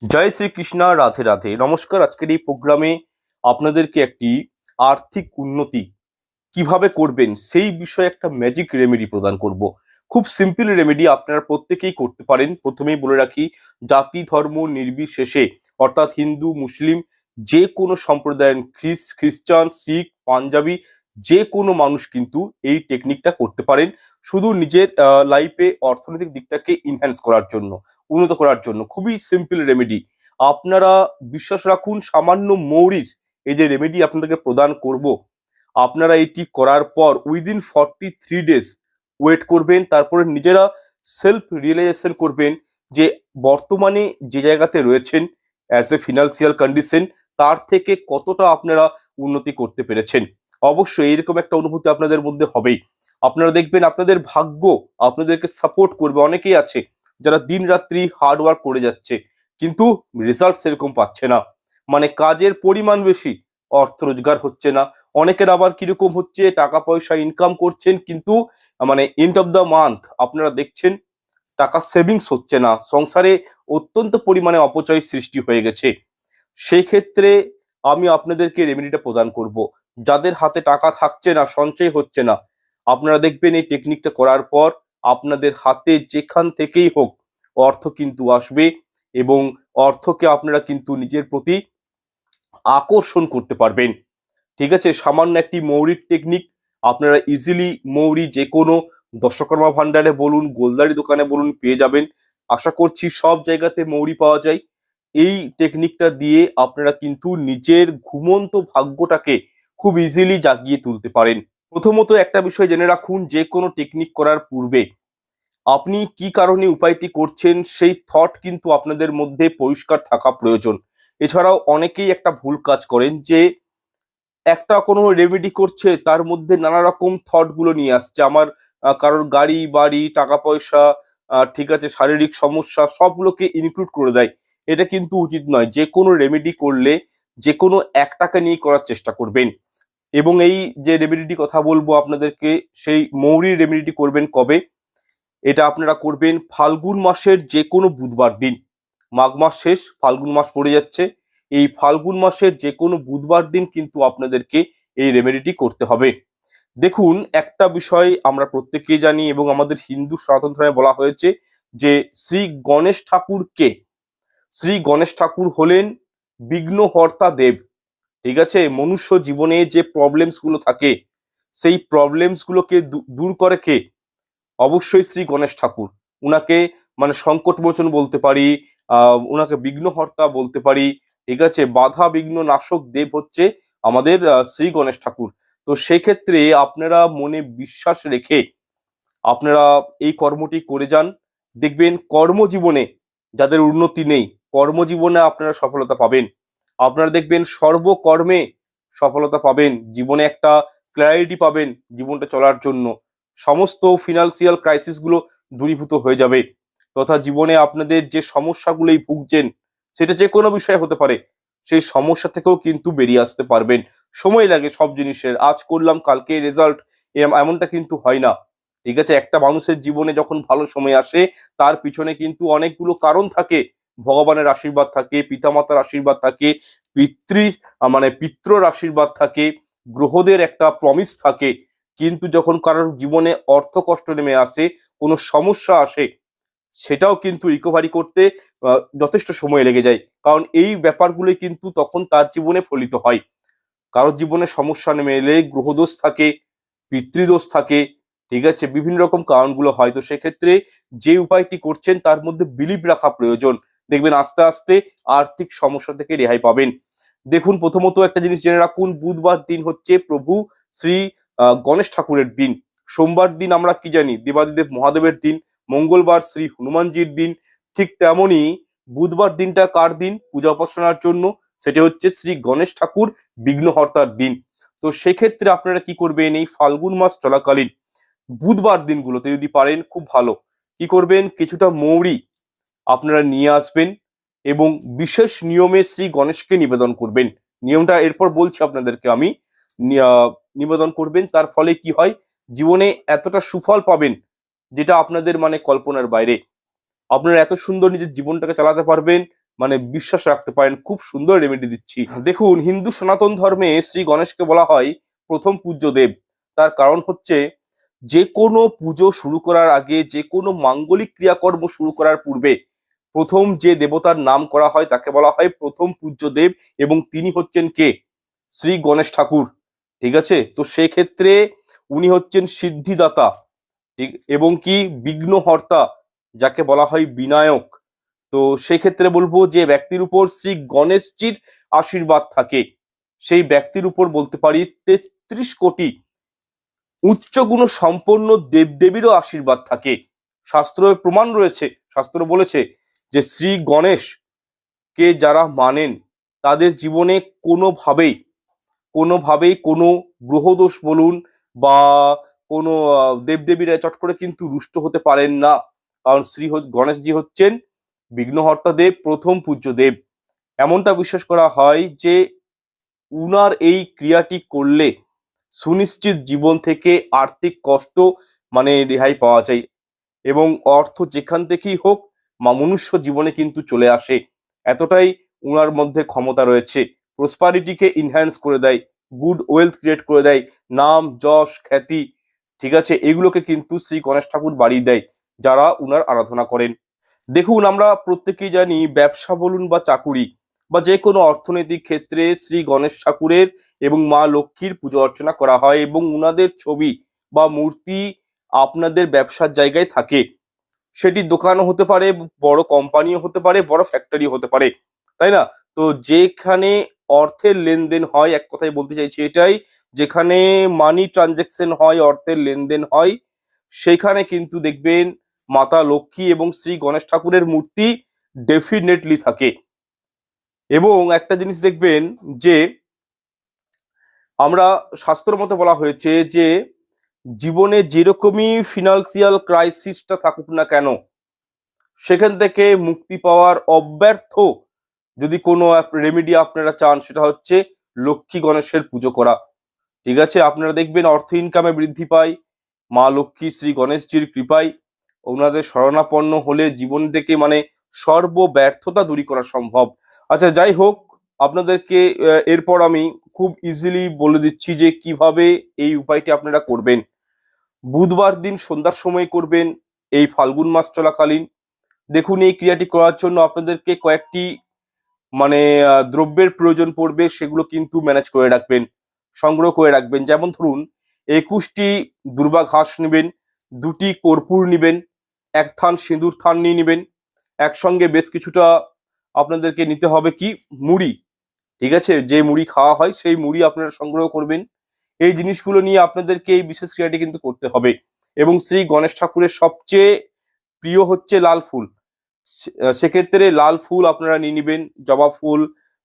জয় শ্রীকৃষ্ণা, রাধে রাধে। নমস্কার, আজকের এই প্রোগ্রামে আপনাদেরকে একটি আর্থিক উন্নতি কীভাবে করবেন, সেই বিষয়ে একটা ম্যাজিক রেমেডি প্রদান করব। খুব সিম্পল রেমেডি আপনারা প্রত্যেকেই করতে পারেন। প্রথমেই বলে রাখি, জাতি, ধর্ম নির্বিশেষে, অর্থাৎ হিন্দু, মুসলিম, যে কোনো সম্প্রদায়ের খ্রিস খ্রিস্টান, শিখ, পাঞ্জাবি, যে কোনো মানুষ কিন্তু এই টেকনিকটা করতে পারেন। শুধু নিজের লাইফে অর্থনৈতিক দিকটাকে ইনহ্যান্স করার জন্য, উন্নত করার জন্য। খুবই সিম্পল রেমেডি আপনারা বিশ্বাস রাখুন, সামান্য মৌরির এই যে রেমেডি আপনাদেরকে প্রদান করব, আপনারা এটি করার পর within forty three days wait করবেন, তারপরে নিজেরা সেলফ রিয়েলাইজেশন করবেন যে বর্তমানে যে জায়গাতে রয়েছেন অ্যাজ এ ফিনান্সিয়াল কন্ডিশন তার থেকে কতটা আপনারা উন্নতি করতে পেরেছেন। অবশ্যই এরকম একটা অনুভূতি আপনাদের মধ্যে হবেই। আপনারা দেখবেন আপনাদের ভাগ্য আপনাদেরকে সাপোর্ট করবে। অনেকেই আছে যারা দিন রাত্রি হার্ড ওয়ার্ক করে যাচ্ছে, কিন্তু রেজাল্ট সেরকম পাচ্ছে না। মানে কাজের পরিমাণ বেশি, অর্থ রোজগার হচ্ছে না। অনেকের আবার কীরকম হচ্ছে টাকা পয়সা ইনকাম করছেন, কিন্তু মানে এন্ড অফ দ্য মান্থ আপনারা দেখছেন টাকা সেভিংস হচ্ছে না। সংসারে অত্যন্ত পরিমাণে অপচয় সৃষ্টি হয়ে গেছে। সেই ক্ষেত্রে আমি আপনাদেরকে রেমেডিটা প্রদান করব। যাদের হাতে টাকা থাকছে না, সঞ্চয় হচ্ছে না আপনারা দেখবেন এই টেকনিকটা করার পর আপনাদের হাতে যেখান থেকেই হোক অর্থ কিন্তু আসবে এবং অর্থকে আপনারা কিন্তু নিজের প্রতি আকর্ষণ করতে পারবেন। ঠিক আছে? সামান্য একটি মৌরির টেকনিক আপনারা ইজিলি মৌরি যে কোনো দশকর্মা ভান্ডারে বলুন, গোলদারি দোকানে বলুন পেয়ে যাবেন। আশা করছি সব জায়গাতে মৌরি পাওয়া যায়। এই টেকনিকটা দিয়ে আপনারা কিন্তু নিজের ঘুমন্ত ভাগ্যটাকে খুব ইজিলি জাগিয়ে তুলতে পারেন। প্রথমত একটা বিষয় জেনে রাখুন, যে কোনো টেকনিক করার পূর্বে আপনি কি কারণে উপায়টি করছেন, সেই থট কিন্তু আপনাদের মধ্যে পরিষ্কার থাকা প্রয়োজন। এছাড়াও অনেকেই একটা ভুল কাজ করেন, যে একটা কোনো রেমেডি করছে, তার মধ্যে নানা রকম থটগুলো নিয়ে আসছে। আমার কারোর গাড়ি, বাড়ি, টাকা পয়সা ঠিক আছে, শারীরিক সমস্যা, সবগুলোকে ইনক্লুড করে দেয়। এটা কিন্তু উচিত নয়। যে কোনো রেমেডি করলে যে কোনো একটাকে নিয়ে করার চেষ্টা করবেন। এবং এই যে রেমেডিটি কথা বলব আপনাদেরকে, সেই মৌরি রেমেডিটি করবেন কবে? এটা আপনারা করবেন ফাল্গুন মাসের যে কোনো বুধবার দিন। মাঘ মাস শেষ, ফাল্গুন মাস পড়ে যাচ্ছে। এই ফাল্গুন মাসের যে কোনো বুধবার দিন কিন্তু আপনাদেরকে এই রেমেডিটি করতে হবে। দেখুন, একটা বিষয় আমরা প্রত্যেকেই জানি এবং আমাদের হিন্দু সনাতন ধর্মে বলা হয়েছে যে, শ্রী গণেশ ঠাকুরকে, শ্রী গণেশ ঠাকুর হলেন বিঘ্নহর্তা দেব। ঠিক আছে? মনুষ্য জীবনে যে প্রবলেমসগুলো থাকে, সেই প্রবলেমস গুলোকে দূ- দূর করে কে? অবশ্যই শ্রী গণেশ ঠাকুর। উনাকে মানে সংকট মোচন বলতে পারি উনাকে বিঘ্নহর্তা বলতে পারি, ঠিক আছে? বাধা, বিঘ্ন, নাশক, দেব হচ্ছে আমাদের শ্রী গণেশ ঠাকুর। তো সেক্ষেত্রে আপনারা মনে বিশ্বাস রেখে আপনারা এই কর্মটি করে যান। দেখবেন কর্মজীবনে যাদের উন্নতি নেই, কর্মজীবনে আপনারা সফলতা পাবেন। আপনারা দেখবেন সর্বকর্মে সফলতা পাবেন, জীবনে একটা ক্ল্যারিটি পাবেন জীবনটা চলার জন্য। সমস্ত ফিনান্সিয়াল ক্রাইসিসগুলো দূরীভূত হয়ে যাবে, তথা জীবনে আপনাদের যে সমস্যাগুলোই ভুগছেন, সেটা যে কোনো বিষয় হতে পারে, সেই সমস্যা থেকেও কিন্তু বেরিয়ে আসতে পারবেন। সময় লাগে সব জিনিসের। আজ করলাম, কালকে রেজাল্ট এমনটা কিন্তু হয় না। ঠিক আছে? একটা মানুষের জীবনে যখন ভালো সময় আসে, তার পিছনে কিন্তু অনেকগুলো কারণ থাকে। ভগবানের আশীর্বাদ থাকে, পিতামাতার আশীর্বাদ থাকে, পিতৃ মানে পিত্রর আশীর্বাদ থাকে, গ্রহদের একটা প্রমিস থাকে। কিন্তু যখন কারোর জীবনে অর্থ কষ্ট নেমে আসে, কোনো সমস্যা আসে, সেটাও কিন্তু রিকভারি করতে যথেষ্ট সময় লেগে যায়। কারণ এই ব্যাপারগুলোই কিন্তু তখন তার জীবনে ফলিত হয়। কারোর জীবনে সমস্যা নেমে এলে গ্রহদোষ থাকে, পিতৃদোষ থাকে, ঠিক আছে? বিভিন্ন রকম কারণগুলো হয়। তো সেক্ষেত্রে যে উপায়টি করছেন, তার মধ্যে বিলিভ রাখা প্রয়োজন। দেখবেন আস্তে আস্তে আর্থিক সমস্যা থেকে রেহাই পাবেন। দেখুন, প্রথমত একটা জিনিস জেনে রাখুন, বুধবার দিন হচ্ছে প্রভু শ্রী গণেশ ঠাকুরের দিন। সোমবার দিন আমরা কি জানি? দেবাদিদেব মহাদেবের দিন, মঙ্গলবার শ্রী হনুমানজির দিন। ঠিক তেমনই বুধবার দিনটা কার দিন? পূজা উপাসনার জন্য। সেটা হচ্ছে শ্রী গণেশ ঠাকুর বিঘ্নহর্তার দিন। তো সেক্ষেত্রে আপনারা কি করবেন? এই ফাল্গুন মাস চলাকালীন বুধবার দিনগুলোতে যদি পারেন, খুব ভালো। কি করবেন? কিছুটা মৌরি আপনারা নিয়ে আসবেন এবং বিশেষ নিয়মে শ্রী গণেশকে নিবেদন করবেন। নিয়মটা এরপর বলছি আপনাদেরকে আমি। নিবেদন করবেন, তার ফলে কি হয়? জীবনে এতটা সুফল পাবেন, যেটা আপনাদের মানে কল্পনার বাইরে। আপনারা এত সুন্দর নিজের জীবনটাকে চালাতে পারবেন মানে বিশ্বাস রাখতে পারেন, খুব সুন্দর রেমেডি দিচ্ছি। দেখুন, হিন্দু সনাতন ধর্মে শ্রী গণেশকে বলা হয় প্রথম পূজ্য দেব। তার কারণ হচ্ছে, যে কোনো পুজো শুরু করার আগে, যে কোনো মাঙ্গলিক ক্রিয়াকর্ম শুরু করার পূর্বে প্রথম যে দেবতার নাম করা হয় তাকে বলা হয় প্রথম পূজ্য দেব এবং তিনি হচ্ছেন কে? শ্রী গণেশ ঠাকুর। ঠিক আছে? তো সেক্ষেত্রে উনি হচ্ছেন সিদ্ধিদাতা, ঠিক, এবং কি? বিঘ্নহর্তা, যাকে বলা হয় বিনায়ক। তো সেক্ষেত্রে বলব যে ব্যক্তির উপর শ্রী গণেশজির আশীর্বাদ থাকে। সেই ব্যক্তির উপর বলতে পারি তেত্রিশ কোটি উচ্চ গুণ সম্পন্ন দেবদেবীরও আশীর্বাদ থাকে। শাস্ত্র প্রমাণ রয়েছে, শাস্ত্র বলেছে যে শ্রী গণেশ কে যারা মানেন, তাদের জীবনে কোনোভাবেই কোনোভাবেই কোনো গ্রহদোষ বলুন বা কোনো দেবদেবীরা চট করে কিন্তু রুষ্ট হতে পারেন না। কারণ শ্রী গণেশজি হচ্ছেন বিঘ্নহর্তা দেব, প্রথম পূজ্য দেব। এমনটা বিশ্বাস করা হয় যে উনার এই ক্রিয়াটি করলে সুনিশ্চিত জীবন থেকে আর্থিক কষ্ট মানে রেহাই পাওয়া যায়। এবং অর্থ যেখান থেকেই হোক মনুষ্য জীবনে কিন্তু চলে আসে। এতটাই উনার মধ্যে ক্ষমতা রয়েছে। প্রসপারিটিকে ইনহ্যান্স করে দেয় গুড ওয়েলথ ক্রিয়েট করে দেয়, নাম, যশ, খ্যাতি, ঠিক আছে? এগুলোকে কিন্তু শ্রী গণেশ ঠাকুর বাড়িয়ে দেয়, যারা উনার আরাধনা করেন। দেখুন, আমরা প্রত্যেকেই জানি ব্যবসা বলুন বা চাকুরি বা যে কোনো অর্থনৈতিক ক্ষেত্রে শ্রী গণেশ ঠাকুরের এবং মা লক্ষ্মীর পুজো অর্চনা করা হয় এবং উনাদের ছবি বা মূর্তি আপনাদের ব্যবসার জায়গায় থাকে। সেটি দোকানও হতে পারে, বড় কোম্পানিও হতে পারে, বড় ফ্যাক্টরি হতে পারে, তাই না? তো যেখানে অর্থের লেনদেন হয়, এক কথায় বলতে চাইছি এটাই, যেখানে মানি ট্রানজেকশন হয়, অর্থের লেনদেন হয়, সেখানে কিন্তু দেখবেন মাতা লক্ষ্মী এবং শ্রী গণেশ ঠাকুরের মূর্তি ডেফিনেটলি থাকে। এবং একটা জিনিস দেখবেন যে, আমরা শাস্ত্র মতে বলা হয়েছে যে জীবনে যেরকমই ফিনান্সিয়াল ক্রাইসিসটা থাকুক না কেন, সেখান থেকে মুক্তি পাওয়ার অব্যর্থ যদি কোনো রেমেডি আপনারা চান, সেটা হচ্ছে লক্ষ্মী গণেশের পুজো করা। ঠিক আছে? আপনারা দেখবেন অর্থ ইনকামে বৃদ্ধি পায়, মা লক্ষ্মী, শ্রী গণেশজির কৃপায় ওনাদের শরণাপন্ন হলে জীবন থেকে মানে সর্ব ব্যর্থতা দূরী করা সম্ভব। আচ্ছা যাই হোক, আপনাদেরকে এরপর আমি খুব ইজিলি বলে দিচ্ছি যে কীভাবে এই উপায়টি আপনারা করবেন। বুধবার দিন সন্ধ্যার সময় করবেন এই ফাল্গুন মাস চলাকালীন। দেখুন, এই ক্রিয়াটি করার জন্য আপনাদেরকে কয়েকটি মানে দ্রব্যের প্রয়োজন পড়বে, সেগুলো কিন্তু ম্যানেজ করে রাখবেন, সংগ্রহ করে রাখবেন। যেমন ধরুন, একুশটি দুর্বা ঘাস নেবেন, দুটি কর্পূর নেবেন, এক থান সিঁদুর থান নিয়ে নেবেন, একসঙ্গে বেশ কিছুটা আপনাদেরকে নিতে হবে কি? মুড়ি, ঠিক আছে? যে মুড়ি খাওয়া হয়, সেই মুড়ি আপনারা সংগ্রহ করবেন। এই জিনিসগুলো নিয়ে আপনাদেরকে এই বিশেষ ক্রিয়াটি কিন্তু করতে হবে। এবং শ্রী গণেশ ঠাকুরের সবচেয়ে প্রিয় হচ্ছে লাল ফুল। সেক্ষেত্রে লাল ফুল আপনারা নিয়ে নেবেন, জবা ফুল,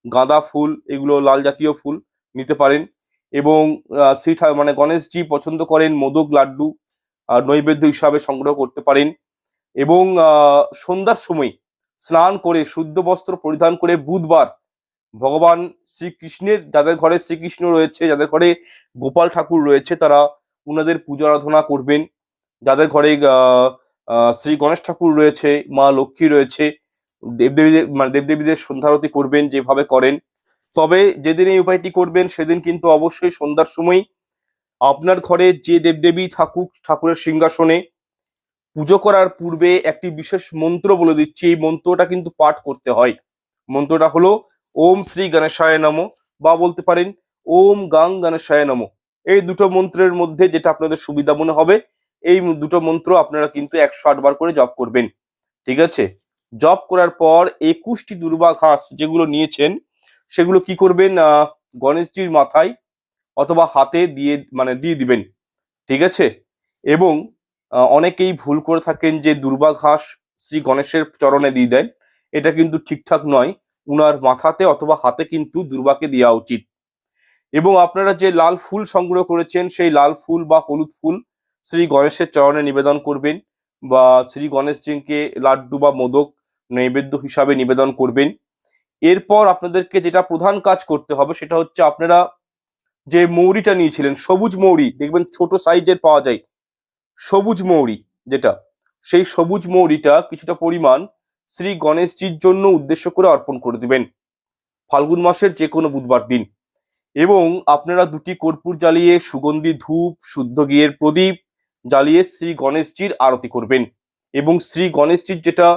গাঁদা ফুল, এগুলো লাল জাতীয় ফুল নিতে পারেন। এবং শ্রী মানে গণেশজি পছন্দ করেন মোদক লাড্ডু নৈবেদ্য হিসাবে সংগ্রহ করতে পারেন। এবং সন্ধ্যার সময় স্নান করে শুদ্ধ বস্ত্র পরিধান করে বুধবার ভগবান শ্রীকৃষ্ণের, যাদের ঘরে শ্রীকৃষ্ণ রয়েছে, যাদের ঘরে গোপাল ঠাকুর রয়েছে, তারা উনাদের পূজা আরাধনা করবেন। যাদের ঘরে শ্রী গণেশ ঠাকুর রয়েছে, মা লক্ষ্মী রয়েছে, দেবদেবীদের মানে দেবদেবীদের সন্ধ্যারতি করবেন, যেভাবে করেন। তবে যেদিন এই উপায়টি করবেন, সেদিন কিন্তু অবশ্যই সন্ধ্যার সময় আপনার ঘরে যে দেবদেবী থাকুক ঠাকুরের সিংহাসনে, পুজো করার পূর্বে একটি বিশেষ মন্ত্র বলে দিচ্ছি। এই মন্ত্রটা কিন্তু পাঠ করতে হয়। মন্ত্রটা হলো, ওম শ্রী গণেশায় নম, বা বলতে পারেন ওম গাং গণেশায় নম। এই দুটো মন্ত্রের মধ্যে যেটা আপনাদের সুবিধা মনে হবে, এই দুটো মন্ত্র আপনারা কিন্তু একশো আটবার করে জপ করবেন। ঠিক আছে? জপ করার পর একুশটি দুর্বা ঘাস যেগুলো নিয়েছেন, সেগুলো কি করবেন গণেশজির মাথায় অথবা হাতে দিয়ে মানে দিয়ে দিবেন। ঠিক আছে? এবং অনেকেই ভুল করে থাকেন যে দুর্বা ঘাস শ্রী গণেশের চরণে দিয়ে দেন। এটা কিন্তু ঠিকঠাক নয়। উনার মাথাতে অথবা হাতে কিন্তু দুর্বাকে দেওয়া উচিত। এবং আপনারা যে লাল ফুল সংগ্রহ করেছেন, সেই লাল ফুল বা হলুদ ফুল শ্রী গণেশের চরণে নিবেদন করবেন বা শ্রী গণেশজিকে লাড্ডু বা মোদক নৈবেদ্য হিসাবে নিবেদন করবেন। এরপর আপনাদেরকে যেটা প্রধান কাজ করতে হবে, সেটা হচ্ছে আপনারা যে মৌরিটা নিয়েছিলেন, সবুজ মৌরি, দেখবেন ছোট সাইজের পাওয়া যায়, সবুজ মৌরি যেটা, সেই সবুজ মৌরিটা কিছুটা পরিমাণ শ্রী গণেশজির জন্য উদ্দেশ্য করে অর্পণ করে দিবেন। ফাল্গুন মাসের যে কোনো বুধবার দিন। এবং আপনারা দুটি কর্পূর জ্বালিয়ে সুগন্ধি ধূপ, শুদ্ধ ঘিয়ের প্রদীপ জ্বালিয়ে শ্রী গণেশজির আরতি করবেন। এবং শ্রী গণেশজির যেটা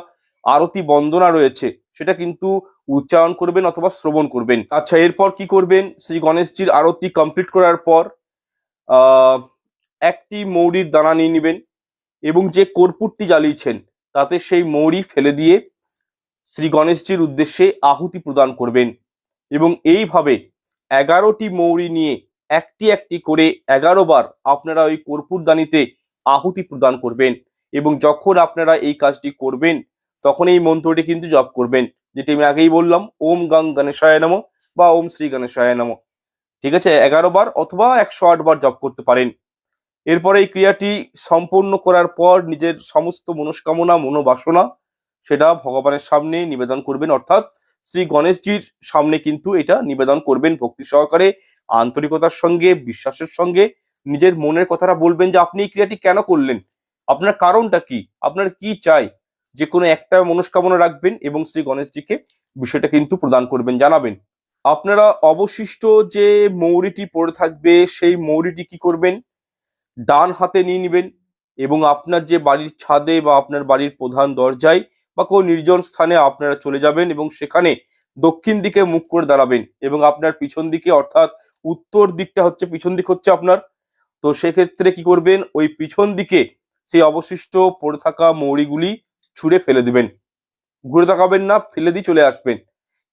আরতি বন্দনা রয়েছে, সেটা কিন্তু উচ্চারণ করবেন অথবা শ্রবণ করবেন। আচ্ছা এরপর কি করবেন? শ্রী গণেশজির আরতি কমপ্লিট করার পর একটি মৌরির দানা নিয়ে নেবেন এবং যে কর্পূরটি জ্বালিয়েছেন, তাতে সেই মৌরি ফেলে দিয়ে শ্রী গণেশজির উদ্দেশ্যে আহুতি প্রদান করবেন। এবং এইভাবে এগারোটি মৌরি নিয়ে একটি একটি করে এগারো বার আপনারা ওই কর্পূরদানিতে আহুতি প্রদান করবেন এবং যখন আপনারা এই কাজটি করবেন, তখন এই মন্ত্রটি কিন্তু জপ করবেন, যেটি আমি আগেই বললাম, ওম গং গণেশায় নম বা ওম শ্রী গণেশায় নম। ঠিক আছে? এগারো বার অথবা একশো আট বার জপ করতে পারেন। এরপরে এই ক্রিয়াটি সম্পূর্ণ করার পর নিজের সমস্ত মনস্কামনা, মনোবাসনা, সেটা ভগবানের সামনে নিবেদন করবেন, অর্থাৎ শ্রী গণেশজির সামনে কিন্তু এটা নিবেদন করবেন ভক্তি সহকারে, আন্তরিকতার সঙ্গে, বিশ্বাসের সঙ্গে। নিজের মনের কথাটা বলবেন যে, আপনি এই ক্রিয়াটি কেন করলেন? আপনার কারণটা কি? আপনার কি চাই? যে কোনো একটা মনস্কামনা রাখবেন এবং শ্রী গণেশজিকে বিষয়টা কিন্তু প্রদান করবেন, জানাবেন। আপনারা অবশিষ্ট যে মৌরিটি পড়ে থাকবে, সেই মৌরিটি কি করবেন? ডান হাতে নিয়ে নেবেন এবং আপনার যে বাড়ির ছাদে বা আপনার বাড়ির প্রধান দরজায় বা কোনো নির্জন স্থানে আপনারা চলে যাবেন এবং সেখানে দক্ষিণ দিকে মুখ করে দাঁড়াবেন এবং আপনার পিছন দিকে অর্থাৎ উত্তর দিকটা হচ্ছে, পিছন দিক হচ্ছে আপনার। তো সেক্ষেত্রে কি করবেন? ওই পিছন দিকে সেই অবশিষ্ট পড়ে থাকা মৌরিগুলি ছুঁড়ে ফেলে দিবেন। ঘুরে তাকাবেন না, ফেলে দিয়ে চলে আসবেন।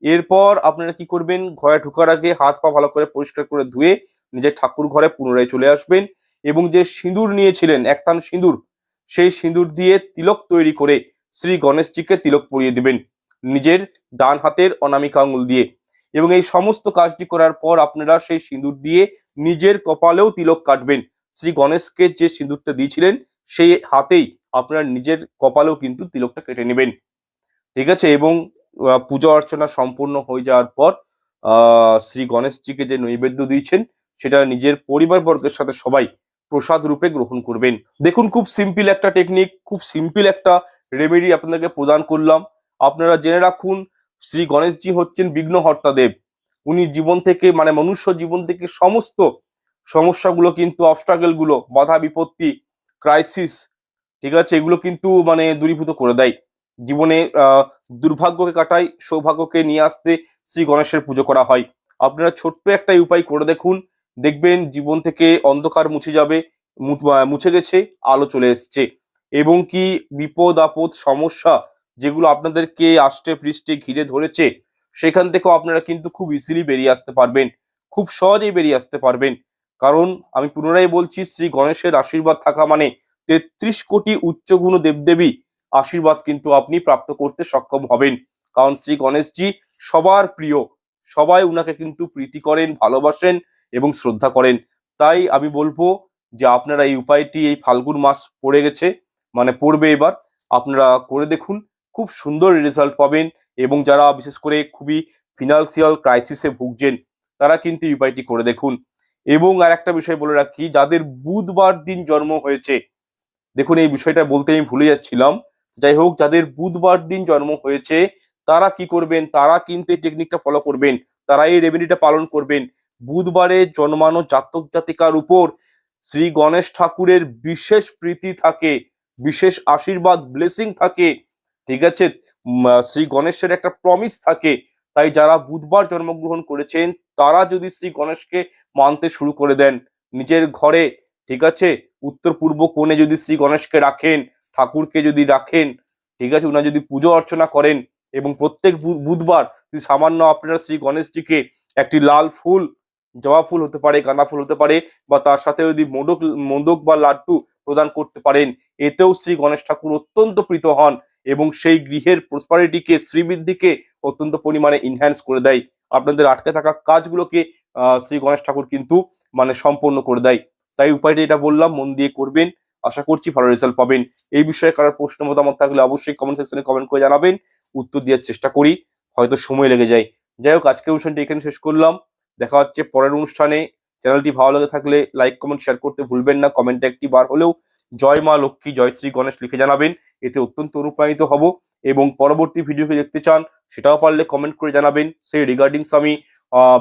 এরপর আপনারা কি করবেন? ঘরে ঢোকার আগে হাত পা ভালো করে পরিষ্কার করে ধুয়ে নিজের ঠাকুর ঘরে পুনরায় চলে আসবেন এবং যে সিঁদুর নিয়েছিলেন একতান সিঁদুর, সেই সিঁদুর দিয়ে তিলক তৈরি করে শ্রী গণেশজিকে তিলক পরিয়ে দিবেন নিজের ডান হাতের অনামিকা আঙুল দিয়ে। এবং এই সমস্ত কাজটি করার পর আপনারা সেই সিঁদুর দিয়ে নিজের কপালেও তিলক কাটবেন। শ্রী গণেশকে যে সিঁদুরটা দিয়েছিলেন, সেই হাতেই আপনারা নিজের কপালেও কিন্তু তিলকটা কেটে নেবেন। ঠিক আছে? এবং পূজা অর্চনা সম্পূর্ণ হয়ে যাওয়ার পর শ্রী গণেশজিকে যে নৈবেদ্য দিয়েছেন, সেটা নিজের পরিবারবর্গের সাথে সবাই প্রসাদ রূপে গ্রহণ করবেন। দেখুন, খুব সিম্পল একটা টেকনিক খুব সিম্পল একটা রেমেডি আপনাদেরকে প্রদান করলাম। আপনারা জেনে রাখুন, শ্রী গণেশজি হচ্ছেন বিঘ্নহর্তা দেব উনি জীবন থেকে মানে মনুষ্য জীবন থেকে সমস্ত সমস্যাগুলো কিন্তু অবস্ট্রাগলগুলো বাধা বিপত্তি ক্রাইসিস ঠিক আছে? এগুলো কিন্তু মানে দূরীভূত করে দেয়। জীবনে দুর্ভাগ্যকে কাটায়, সৌভাগ্যকে নিয়ে আসতে শ্রী গণেশের পুজো করা হয়। আপনারা ছোট্ট একটা উপায় করে দেখুন। দেখবেন, জীবন থেকে অন্ধকার মুছে যাবে মুছে গেছে, আলো চলে এসছে। এবং কি বিপদ, আপদ, সমস্যা যেগুলো আপনাদেরকে আষ্টে, পৃষ্ঠে ঘিরে ধরেছে, সেখান থেকেও আপনারা কিন্তু খুব ইজিলি বেরিয়ে আসতে পারবেন। খুব সহজেই বেরিয়ে আসতে পারবেন। কারণ আমি পুনরায় বলছি, শ্রী গণেশের আশীর্বাদ থাকা মানে তেত্রিশ কোটি উচ্চগুণ দেবদেবী আশীর্বাদ কিন্তু আপনি প্রাপ্ত করতে সক্ষম হবেন। কারণ শ্রী গণেশজি সবার প্রিয়, সবাই উনাকে কিন্তু প্রীতি করেন, ভালোবাসেন এবং শ্রদ্ধা করেন। তাই আমি বলব যে আপনারা এই উপায়টি এই ফাল্গুন মাস পড়ে গেছে মানে পড়বে এবার। আপনারা করে দেখুন, খুব সুন্দর রেজাল্ট পাবেন এবং যারা বিশেষ করে খুবই ফিনান্সিয়াল ক্রাইসিসে ভুগছেন, তারা কিন্তু এই উপায়টি করে দেখুন। এবং আর একটা বিষয় বলে রাখি, যাদের বুধবার দিন জন্ম হয়েছে, দেখুন এই বিষয়টা বলতে আমি ভুলে যাচ্ছিলাম, যাই হোক, যাদের বুধবার দিন জন্ম হয়েছে, তারা কি করবেন? তারা কিন্তু এই টেকনিকটা ফলো করবেন, তারা এই রেমেডিটা পালন করবেন। বুধবারে জন্মানো জাতক জাতিকার উপর শ্রী গণেশ ঠাকুরের বিশেষ প্রীতি থাকে বিশেষ আশীর্বাদ ব্লেসিং থাকে, ঠিক আছে? শ্রী গণেশের একটা প্রমিস থাকে। তাই যারা বুধবার জন্মগ্রহণ করেছেন, তারা যদি শ্রী গণেশকে মানতে শুরু করে দেন, নিজের ঘরে, ঠিক আছে? উত্তর পূর্ব কোণে যদি শ্রী গণেশকে রাখেন, ঠাকুরকে যদি রাখেন, ঠিক আছে? ওনার যদি পুজো অর্চনা করেন এবং প্রত্যেক বুধবার যদি সামান্য আপনারা শ্রী গণেশজিকে একটি লাল ফুল, জবা ফুল হতে পারে, গাঁদা ফুল হতে পারে, বা তার সাথে যদি মোদক মোদক বা লাড্ডু প্রদান করতে পারেন এতেও শ্রী গণেশ ঠাকুর অত্যন্ত প্রীত হন এবং সেই গৃহের প্রসপারিটিকে শ্রীবৃদ্ধিকে অত্যন্ত পরিমাণে ইনহ্যান্স করে দেয়। আপনাদের আটকে থাকা কাজগুলোকে শ্রী গণেশ ঠাকুর কিন্তু মানে সম্পন্ন করে দেয়। তাই উপায়টা এটা বললাম, মন দিয়ে করবেন। আশা করছি ভালো রেজাল্ট পাবেন। এই বিষয়ে কারোর প্রশ্ন, মতামত থাকলে অবশ্যই কমেন্ট সেকশনে কমেন্ট করে জানাবেন। উত্তর দেওয়ার চেষ্টা করি, হয়তো সময় লেগে যায়। যাই হোক, আজকের অনুষ্ঠানটি এখানে শেষ করলাম। দেখা হচ্ছে পরের অনুষ্ঠানে। চ্যানেলটি ভালো লেগে থাকলে লাইক কমেন্ট শেয়ার করতে ভুলবেন না। কমেন্টে একটি বার হলেও জয় মা লক্ষ্মী, জয় শ্রী গণেশ লিখে জানাবেন। এতে অত্যন্ত অনুপ্রাণিত হব এবং পরবর্তী ভিডিওকে দেখতে চান, সেটাও পারলে কমেন্ট করে জানাবেন। সেই রিগার্ডিংস আমি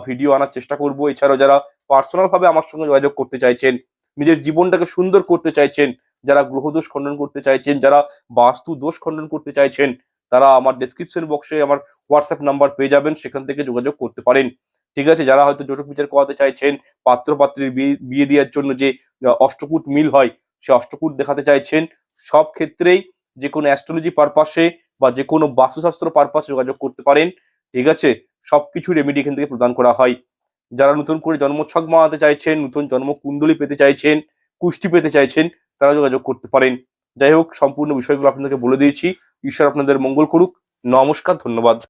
ভিডিও আনার চেষ্টা করব। এছাড়াও যারা পার্সোনাল ভাবে আমার সঙ্গে যোগাযোগ করতে চাইছেন, নিজের জীবনটাকে সুন্দর করতে চাইছেন, যারা গ্রহদোষ খণ্ডন করতে চাইছেন, যারা বাস্তু দোষ খণ্ডন করতে চাইছেন, তারা আমার ডেসক্রিপশন বক্সে আমার হোয়াটসঅ্যাপ নাম্বার পেয়ে যাবেন, সেখান থেকে যোগাযোগ করতে পারেন। ঠিক আছে, যারা হয়তো জটক বিচার করাতে চাইছেন পাত্র পাত্রীর বিয়ে দেওয়ার জন্য যে অষ্টকূট মিল হয় সে অষ্টকূট দেখাতে চাইছেন, সব ক্ষেত্রেই যে কোনো অ্যাস্ট্রোলজি পারপাসে বা যে কোনো বাস্তুশাস্ত্র পারপাসে যোগাযোগ করতে পারেন, ঠিক আছে? সবকিছু রেমেডি এখান থেকে প্রদান করা হয়। যারা নতুন করে জন্মছক বানাতে চাইছেন, নতুন জন্ম কুণ্ডলী পেতে চাইছেন, কুষ্টি পেতে চাইছেন, তারা যোগাযোগ করতে পারেন। যাই হোক, সম্পূর্ণ বিষয়গুলো আপনাদেরকে বলে দিয়েছি। ঈশ্বর আপনাদের মঙ্গল করুক। নমস্কার, ধন্যবাদ।